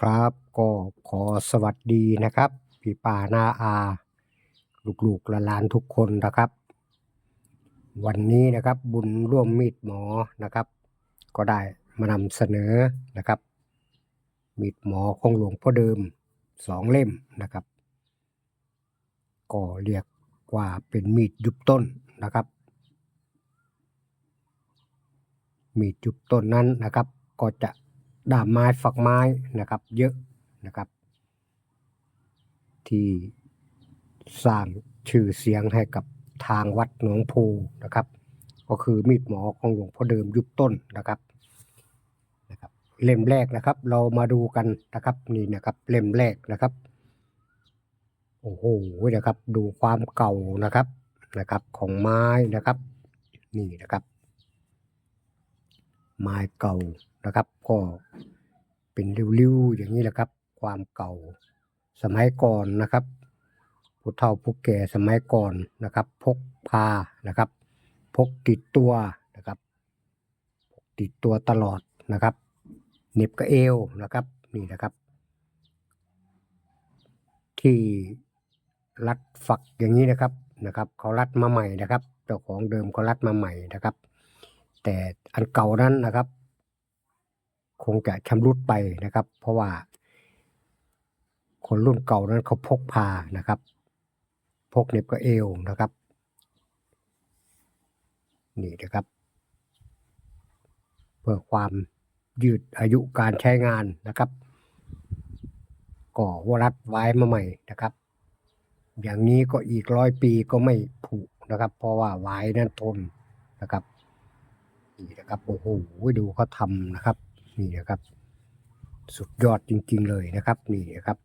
ครับ ก็ขอสวัสดีนะครับ พี่ป่านาอา ลูกๆละหลานทุกคนนะครับ วันนี้นะครับบุญร่วมมีดหมอนะครับ ก็ได้มานำเสนอนะครับ มีดหมอของหลวงพ่อเดิมสองเล่มนะครับ ก็เรียกว่าเป็นมีดยุบต้นนะครับ มีดยุบต้นนั้นนะครับ ก็จะ ด้ามไม้ฝักไม้นะครับ เยอะนะครับ ที่สร้างชื่อเสียงให้กับทางวัดหนองโพนะครับ ก็คือมีดหมอของหลวงพ่อเดิมยุบต้นนะครับนะครับ เล่มแรกนะครับ เรามาดูกันนะครับนี่นะครับ เล่มแรกนะครับโอ้โหนะครับ ดูความเก่านะครับนะครับ ของไม้นะครับ นี่นะครับ ไม้เก่านะครับ ก็เป็นริ้วๆอย่างนี้แหละครับ ความเก่าสมัยก่อนนะครับผู้เฒ่าผู้แก่สมัยก่อนนะครับ พกพานะครับ พกติดตัวนะครับพกติดตัวตลอดนะครับเน็บกระเอวนะครับนี่นะครับ ที่รัดฝักอย่างนี้นะครับนะครับ เขารัดมาใหม่นะครับ เจ้าของเดิมเขารัดมาใหม่นะครับ แต่อันเก่านั้นนะครับ คงจะชำรุดไปนะครับ เพราะว่า คนรุ่นเก่านั้นเขาพกพานะครับ พกเน็บกระเอวนะครับ นี่นะครับ เพื่อความยืดอายุการใช้งานนะครับก็วรัดไว้มาใหม่นะครับ อย่างนี้ก็อีกร้อยปีก็ไม่ผุนะครับ เพราะว่าไว้นั้นทนนะครับ นี่นะครับโอ้โหดูเขาทำนะครับ นี่นะครับ สุดยอดจริง ๆ เลยนะครับ นี่นะครับ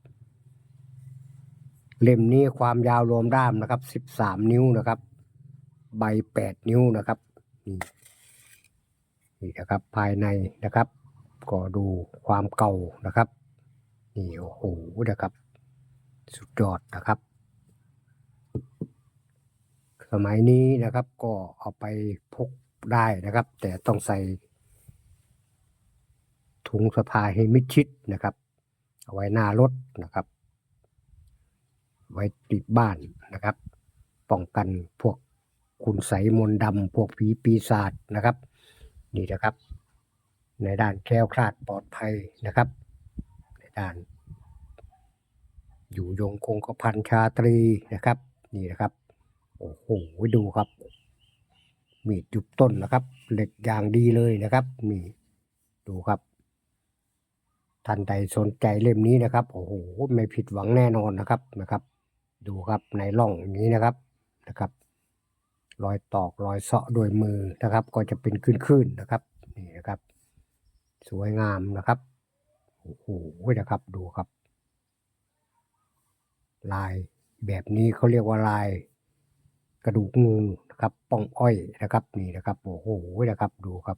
เล่มนี้ความยาวรวมด้ามนะครับสิบสามนิ้วนะครับ ใบแปดนิ้วนะครับ นี่นี่นะครับ ภายในนะครับ ก็ดูความเก่านะครับนี่โอ้โหนะครับ สุดยอดนะครับ สมัยนี้นะครับก็เอาไปพก ได้นะครับ แต่ต้องใส่ถุงสะพายให้มิดชิดนะครับ เอาไว้หน้ารถนะครับ ไว้ติดบ้านนะครับ ป้องกันพวกคุณใสมนดำพวกผีปีศาจนะครับ นี่นะครับ ในด้านแคล้วคลาดปลอดภัยนะครับ ในด้าน อยู่ยงคงกระพันชาตรีนะครับ นี่นะครับ โอ้โหดูครับ มีดจุบต้นนะครับ เหล็กอย่างดีเลยนะครับนี่ดูครับท่านใดสนใจเล่มนี้นะครับโอ้โหไม่ผิดหวังแน่นอนนะครับนะครับ ดูครับในร่องอย่างนี้นะครับนะครับ รอยตอกรอยเสาะโดยมือนะครับ ก็จะเป็นขึ้นๆนะครับนี่นะครับ สวยงามนะครับโอ้โหนะครับดูครับ ลายแบบนี้เขาเรียกว่าลาย กระดูกงูนะครับป้องอ้อยนะครับนี่นะครับโอ้โหนะครับดูครับ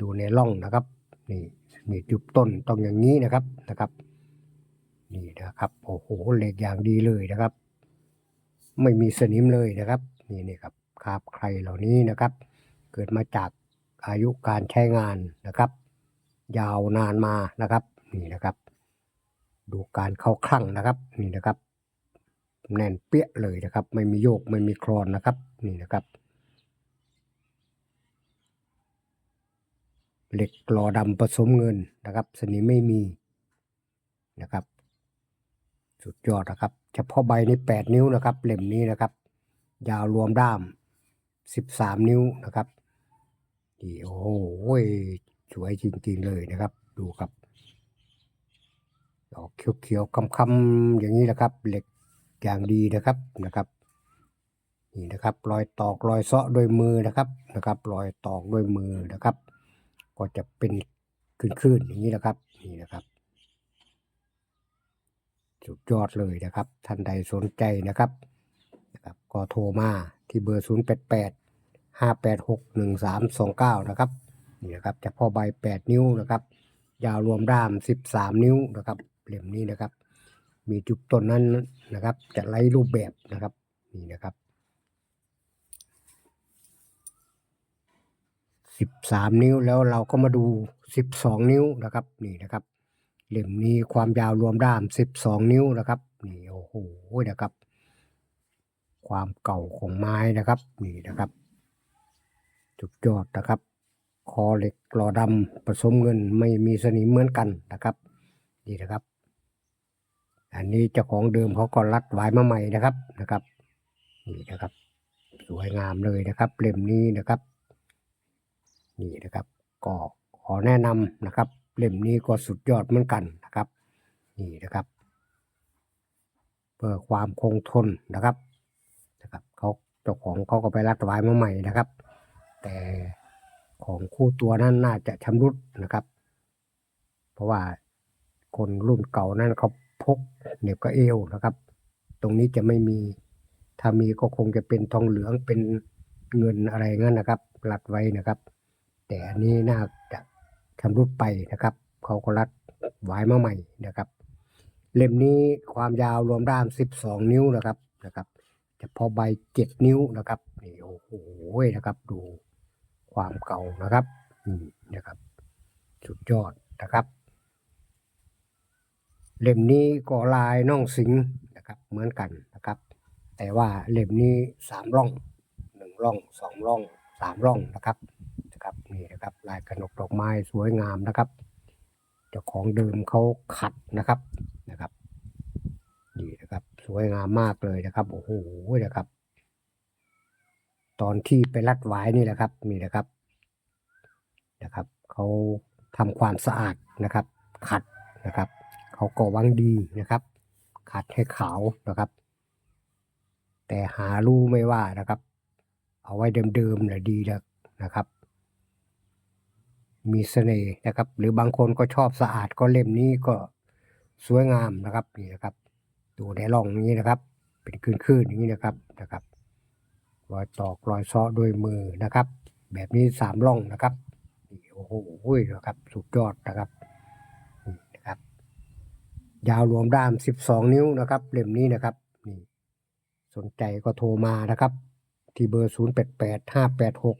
ดูในร่องนะครับนี่นี่จุบต้นต้องอย่างนี้นะครับนะครับ นี่นะครับโอ้โหเหล็กอย่างดีเลยนะครับ ไม่มีสนิมเลยนะครับ นี่นี่ครับคราบใครเหล่านี้นะครับ เกิดมาจากอายุการใช้งานนะครับ ยาวนานมานะครับ นี่นะครับ ดูการเข้าคลั่งนะครับ นี่นะครับ แน่นเปี้ยเลยนะครับ ไม่มีโยกไม่มีคลอนนะครับนี่นะครับเหล็กกลอดำผสมเงินนะครับ สนิมไม่มีนะครับ สุดยอดนะครับ เฉพาะใบในี้แปดนิ้วนะครับเล่มนี้นะครับ ยาวรวมด้ามสิบสามนิ้วนะครับโอ้โหสวยจริงๆเลยนะครับ ดูครับดอกเขียวๆคำๆอย่างนี้นะครับ เหล็ก อย่างดีนะครับนะครับนี่นะครับรอยตอกรอยเซาะด้วยมือนะครับนะครับรอยตอกด้วยมือนะครับ ก็จะเป็นขึ้นๆอย่างนี้นะครับนี่นะครับสุดยอดเลยนะครับ ท่านใดสนใจนะครับนะครับก็โทรมาที่เบอร์ 0 8 8 5 8 6 1 3 2 9 นะครับนี่นะครับเฉพาะใบ 8 นิ้วนะครับ ยาวรวมด้าม 13 นิ้วนะครับเล่มนี้นะครับ มีจุดต้นนั้นนะครับ จะไล่รูปแบบนะครับนี่นะครับ13นิ้วแล้วเราก็มาดู12นิ้วนะครับนี่นะครับเล่มนี้ความยาวรวมด้าม12นิ้วนะครับนี่โอ้โหนะครับ ความเก่าของไม้นะครับนี่นะครับจุดยอดนะครับ คอเหล็กหล่อดำผสมเงินไม่มีสนิมเหมือนกันนะครับนี่นะครับ อันนี้เจ้าของเดิมเขาก็รัดไว้มาใหม่นะครับนะครับนี่นะครับ สวยงามเลยนะครับเล่มนี้นะครับ นี่นะครับก็ขอแนะนำนะครับเล่มนี้ก็สุดยอดเหมือนกันนะครับ นี่นะครับเพื่อความคงทนนะครับนะครับเขาเจ้าของเขาก็ไปรัดไว้มาใหม่นะครับ แต่ของคู่ตัวนั้นน่าจะชำรุดนะครับ เพราะว่าคนรุ่นเก่านั้นเขา พกเหน็บกับเอวนะครับ ตรงนี้จะไม่มี ถ้ามีก็คงจะเป็นทองเหลืองเป็นเงินอะไรงั้นนะครับรัดไว้นะครับ แต่อันนี้น่าจะชำรุดไปนะครับเขาก็รัดไว้มาใหม่นะครับ เล่มนี้ความยาวรวมด้าม 12 นิ้วนะครับนะครับเฉพาะใบ 7 นิ้วนะครับนี่โอ้โหนะครับ ดูความเก่านะครับนี่นะครับ สุดยอดนะครับ เล่มนี้ก็ลายน่องสิงนะครับเหมือนกันนะครับ แต่ว่าเล่มนี้สามร่องหนึ่งร่องสองร่องสามร่องนะครับนะครับนี่นะครับลายกระหนกดอกไม้สวยงามนะครับเจ้าของเดิมเขาขัดนะครับนะครับนี่นะครับสวยงามมากเลยนะครับโอ้โหนะครับ ตอนที่ไปรัดไว้นี่แหละครับนี่นะครับนะครับเขาทำความสะอาดนะครับ ขัดนะครับ เขาก็วังดีนะครับ ขัดให้ขาวนะครับ แต่หารู้ไม่ว่านะครับ เอาไว้เดิมๆนะดีแล้วนะครับ มีเสน่ห์นะครับ หรือบางคนก็ชอบสะอาดก็เล่มนี้ก็สวยงามนะครับนี่นะครับดูในร่องนี้นะครับ เป็นคลื่นๆอย่างนี้นะครับนะครับรอยตอกรอยซ้อด้วยมือนะครับ แบบนี้สามร่องนะครับโอ้โหนะครับ สุดยอดนะครับ ยาวรวมด้าม 12 นิ้วนะครับเล่มนี้นะครับนี่สนใจก็โทรมานะครับ ที่เบอร์ 0 8 8 5 8 6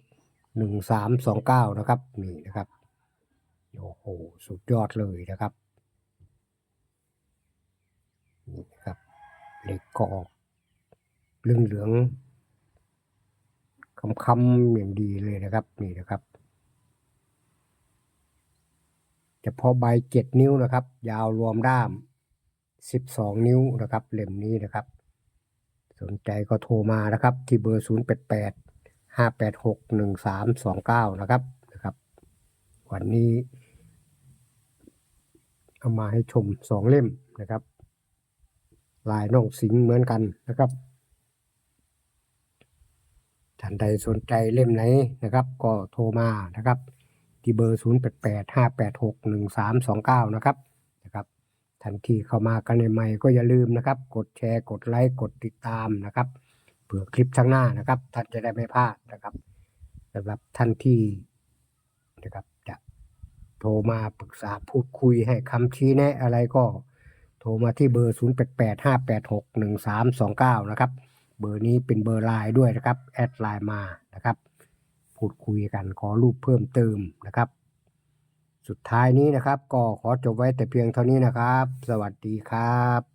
1 3 2 9 นะครับนี่นะครับโอ้โหสุดยอดเลยนะครับนี่นะครับเหล็กก็ออกเหลืองเหลืองคำคำๆอย่างดีเลยนะครับนี่นะครับเฉพาะใบเจ็ดนิ้วนะครับ ยาวรวมด้าม สิบสองนิ้วนะครับเล่มนี้นะครับ สนใจก็โทรมานะครับ ที่เบอร์ศูนย์แปดแปดห้าแปดหกหนึ่งสามสองเก้านะครับนะครับ วันนี้เอามาให้ชมสองเล่มนะครับ ลายน้องสิงเหมือนกันนะครับท่านใดสนใจเล่มไหนนะครับ ก็โทรมานะครับ ที่เบอร์ 0 8 8 5 8 6 1 3 2 9 นะครับนะครับ ทันทีเข้ามากันใหม่ๆก็อย่าลืมนะครับ กดแชร์กดไลค์กดติดตามนะครับเผื่อคลิปข้างหน้านะครับ ท่านจะได้ไม่พลาดนะครับสำหรับท่านที่นะครับจะโทรมาปรึกษาพูดคุยให้คำชี้แนะอะไรก็โทรมาที่เบอร์ 0 8 8 5 8 6 1 3 2 9 นะครับ เบอร์นี้เป็นเบอร์ไลน์ด้วยนะครับ แอดไลน์มานะครับ พูดคุยกันขอรูปเพิ่มเติมนะครับ สุดท้ายนี้นะครับ ก็ขอจบไว้แต่เพียงเท่านี้นะครับ สวัสดีครับ